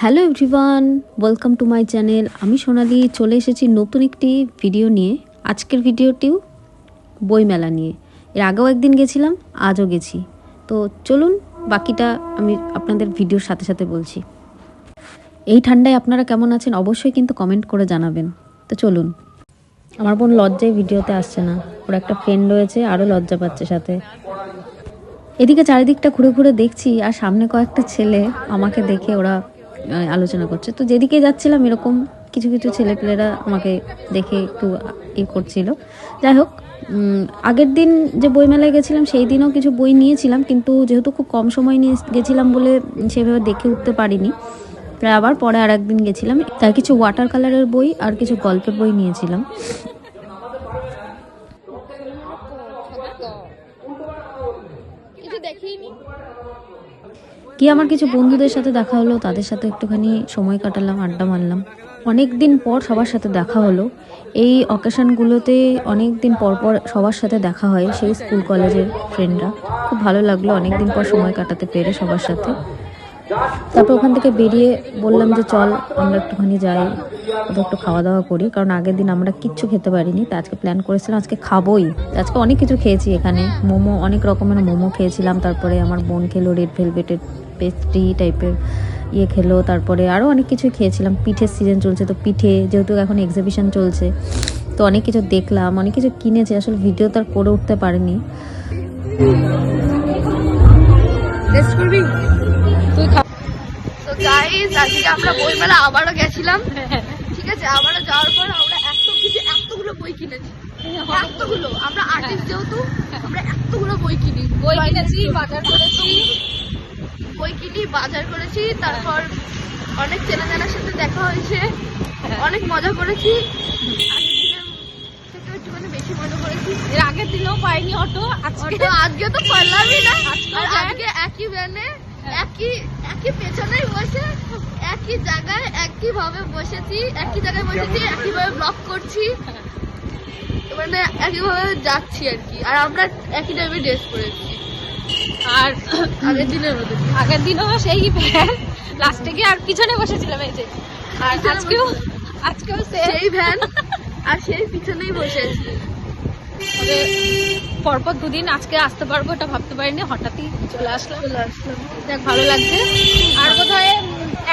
Hello everyone, welcome to my channel. আমি সোনালি, চলে এসেছি নতুন একটি ভিডিও নিয়ে। আজকের ভিডিওটিও বইমেলা নিয়ে। এর আগেও একদিন গেছিলাম, আজও গেছি। তো চলুন, বাকিটা আমি আপনাদের ভিডিওর সাথে সাথে বলছি। এই ঠান্ডায় আপনারা কেমন আছেন অবশ্যই কিন্তু কমেন্ট করে জানাবেন। তো চলুন। আমার বোন লজ্জায় ভিডিওতে আসছে না। ওর একটা ফ্রেন্ড রয়েছে, আরও লজ্জা পাচ্ছে সাথে। এদিকে চারিদিকটা ঘুরে ঘুরে দেখছি, আর সামনে কয়েকটা ছেলে আমাকে দেখে ওরা আলোচনা করছে। তো যেদিকে যাচ্ছিলাম এরকম কিছু কিছু ছেলেপেলেরা আমাকে দেখে একটু ই করছিল। যাই হোক আগের দিন যে বইমেলায় গেছিলাম, সেই দিনও কিছু বই নিয়েছিলাম, কিন্তু যেহেতু খুব কম সময় নিয়ে গেছিলাম বলে সেভাবে দেখে উঠতে পারিনি, তাই আবার পরে আর একদিন গেছিলাম। তাই কিছু ওয়াটার কালারের বই আর কিছু গল্পের বই নিয়েছিলাম। কি আমার কিছু বন্ধুদের সাথে দেখা হলো, তাদের সাথে একটুখানি সময় কাটালাম, আড্ডা মারলাম। অনেক দিন পর সবার সাথে দেখা হলো। এই অকেশনগুলোতে অনেক দিন পর পর সবার সাথে দেখা হয় সেই স্কুল কলেজের ফ্রেন্ডরা। খুব ভালো লাগল অনেক দিন পর সময় কাটাতে পেরে সবার সাথে। তারপর ওখান থেকে বেরিয়ে বললাম যে, চল, আমরা একটুখানি যাই কোথাও একটু খাওয়া দাওয়া করি। কারণ আগের দিন আমরা কিচ্ছু খেতে পারিনি তা আজকে প্ল্যান করেছিলাম, আজকে খাবোই। আজকে অনেক কিছু খেয়েছি এখানে। মোমো, অনেক রকমের মোমো খেয়েছিলাম। তারপরে আমার বোন খেলো রেড ভেলভেটের পেস্ট্রি টাইপের ইয়ে খেলো তারপরে আরও অনেক কিছু খেয়েছিলাম। পিঠের সিজন চলছে তো পিঠে যেহেতু এখন এক্সিবিশন চলছে তো অনেক কিছু দেখলাম অনেক কিছু কিনেছি আসলে ভিডিও তো আর করে উঠতে পারিনি। আজকে আমরা বইমেলা আবারও গেছিলাম। ঠিক আছে আবারও যাওয়ার পর আমরা এত কিছু এতগুলো বই কিনেছি। এতগুলো আমরা আর্টিস্ট যেহেতু আমরা এতগুলো বই কিনি বই কিনেছি বাজার করেছি। বই কিনি বাজার করেছি তারপর অনেক চেনা জানার সাথে দেখা হয়েছে অনেক মজা করেছি। বেশি করেছি। এর আগের দিনও পাইনি অটো আজকে তো পারলামই না। আর? আজকে একই ভ্যানে একই একই পেছনেই বসে একই জায়গায় একই ভাবে বসেছি একই জায়গায় বসেছি একই ভাবে ব্লক করছি। মানে একই ভাবে যাচ্ছি আর কি। আর আমরা একই টাইমে ড্রেস পরেছি। আর আগের দিনের মতো। আগের দিনও সেই ভ্যান লাস্টে গিয়ে আর পিছনে বসেছিলাম এই যে। আর আজকেও আজকেও সেই ভ্যান আর সেই পিছনেই বসে আছি। পরপর দুদিন আজকে আসতে পারব এটা ভাবতে পারিনি হঠাৎই চলে আসলাম। চলে আসলাম। দেখ ভালো লাগছে। আর বোধহয়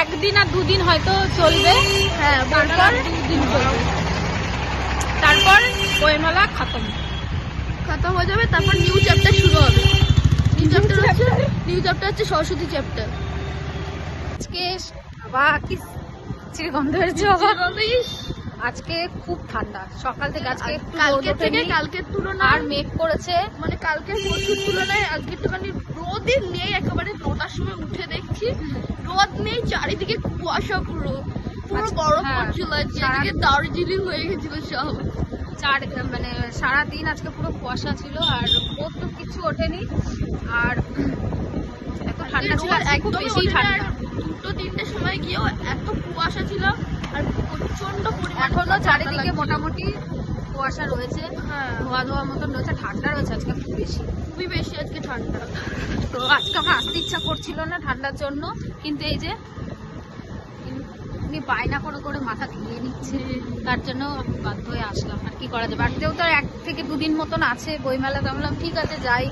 একদিন আর দুদিন হয়তো চলবে। হ্যাঁ তারপর তারপর দুদিন চলবে। তারপর বইমেলা খতম। খতম হয়ে যাবে তারপর নিউ চ্যাপ্টার শুরু হবে। নিউ চ্যাপ্টার হচ্ছে নিউ চ্যাপ্টার হচ্ছে সরস্বতী চ্যাপ্টার আজকে বাবা কি চির গন্ধ হয়েছে বাবা। আজকে খুব ঠান্ডা। সকাল থেকে আজকে কালকের থেকে কালকের তুলনায় আর মেঘ করেছে। মানে কালকের প্রচুর তুলনায় আজকে একটুখানি রোদই নেই একেবারে নটার সময় উঠে দেখছি। রোদ নেই চারিদিকে কুয়াশা পুরো। পুরো বরফ হ্যাঁ, পড়ছিল আজকে। দার্জিলিং হয়ে গেছিল সব। চার মানে সারাদিন আজকে পুরো কুয়াশা ছিল আর রোদ তো কিছু ওঠেনি। আর এত ঠান্ডা ছিল একদমই বেশি ঠান্ডা। দুটো তিনটের সময় গিয়েও এত কুয়াশা ছিল আর প্রচণ্ড এখনও চারিদিকে মোটামুটি কুয়াশা রয়েছে। হ্যাঁ। ধোয়া ধোয়া মতন রয়েছে ঠান্ডা রয়েছে আজকে খুব বেশি। খুবই বেশি আজকে ঠান্ডা। তো আজকে আমার আসতে ইচ্ছা করছিল না ঠান্ডার জন্য কিন্তু এই যে উনি বায়না করে করে মাথা ঘিরে নিচ্ছে। তার জন্য বাধ্য হয়ে আসলাম। আর কি করা যাবে? বাড়িতেও তো এক থেকে দুদিন মতন আছে। বইমেলা তো বললাম ঠিক আছে যাই।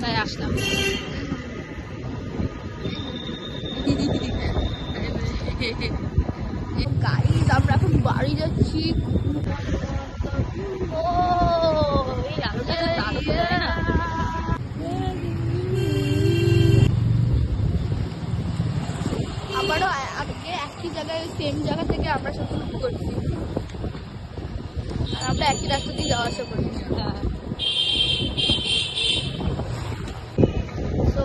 তাই আসলাম। গাড়ি আমরা এখন বাড়ি যাচ্ছি। থেকে আমরা সব শুরু করছি। আর আমরা একই রাস্তা দিয়ে যাওয়া আসা করছি। তো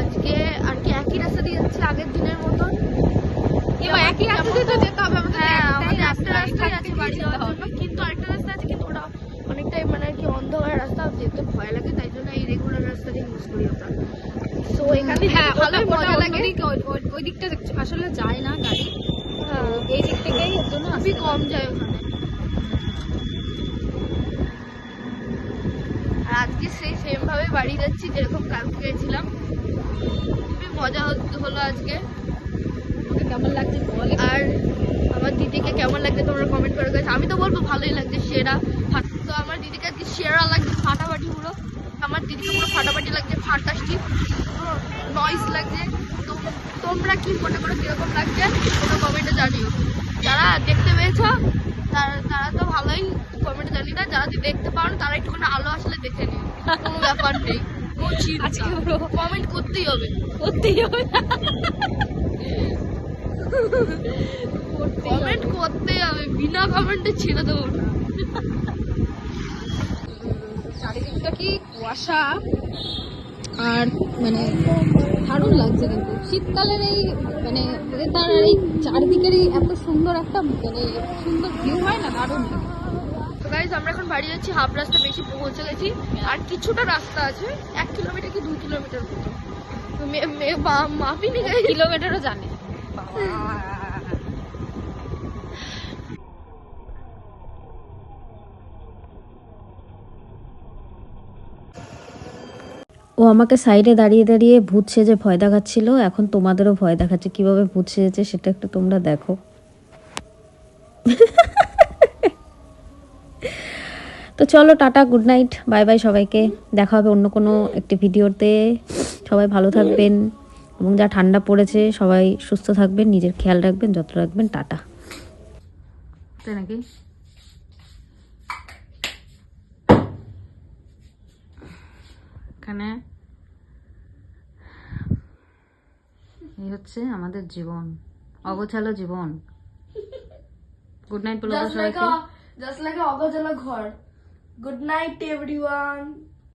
আজকে আর কি একই রাস্তা দিয়ে যাচ্ছি আগের দিনের মতন? একই রাস্তা দিয়ে তো যেতে হবে আমাদের আমাদের একটা রাস্তা, রাস্তাই আছে বাড়ি যাওয়ার জন্য। কিন্তু আরেকটা রাস্তা আছে কিন্তু ওটা অনেকটাই মানে আর কি অন্ধকার রাস্তা যেতে ভয় লাগে তাই জন্য এই রেগুলার রাস্তাটা ইউজ করি আমরা। তো এখানে হ্যাঁ ভালো মজা লাগে ওই দিকটা আসলে যায় না গাড়ি হ্যাঁ এই দিক থেকেই এর জন্য খুবই কম যায় ওখানে আর আজকে সেই সেম ভাবে বাড়ি যাচ্ছি যেরকম কালকে গেছিলাম। খুবই মজা হলো আজকে। কেমন লাগছে বল? আর আমার দিদিকে কেমন লাগছে তোমরা কমেন্ট করে গেছো। আমি তো বলব ভালোই লাগছে সেরা। ফাট- তো আমার দিদিকে আজকে সেরা লাগছে? ফাটাফাটি পুরো। আমার দিদিকে পুরো ফাটাফাটি লাগছে ফাটাস্টিক নয়েস লাগছে। তো তোমরা কি মনে করো কীরকম লাগছে? তোমরা কমেন্টে জানিও। যারা দেখতে পেয়েছ তারা তারা তো ভালোই কমেন্টে জানি না যারা দেখতে পারো তারা একটুখানি আলো আসলে দেখে নিও। কোনো ব্যাপার নেই। কমেন্ট করতেই হবে। করতেই হবে। কমেন্ট করতেই হবে। বিনা কমেন্টে ছেড়ে দেবো না। চারিদিকটা কি কুয়াশা? আর মানে দারুণ লাগছে কিন্তু। শীতকালের এই মানে তার এই চারিদিকের এই এত সুন্দর একটা মানে সুন্দর ভিউ হয় না দারুণ। গাইজ আমরা এখন বাড়ি যাচ্ছি হাফ রাস্তা বেশি পৌঁছে গেছি। আর কিছুটা রাস্তা আছে এক কিলোমিটার কি দুই কিলোমিটার মতো তো মে- মে- মা- মাপিনি গাইজ কিলোমিটারও জানে। ও আমাকে সাইডে দাঁড়িয়ে দাঁড়িয়ে ভূত সেজে ভয় দেখাচ্ছিল। এখন তোমাদেরও ভয় দেখাচ্ছে। কীভাবে ভূত সেজেছে সেটা একটু তোমরা দেখো। তো চলো, টাটা গুড নাইট বাই বাই সবাইকে। দেখা হবে অন্য কোনো একটি ভিডিওতে। সবাই ভালো থাকবেন। এবং যা ঠান্ডা পড়েছে, সবাই সুস্থ থাকবেন, নিজের খেয়াল রাখবেন যত রাখবেন। টাটা। নাকি? এখানে। এই হচ্ছে আমাদের জীবন অগোছালো জীবন। গুড নাইট বলো জাস্ট লাইক সবাইকে জাস্ট লাইক অগজলা ঘর। Good night everyone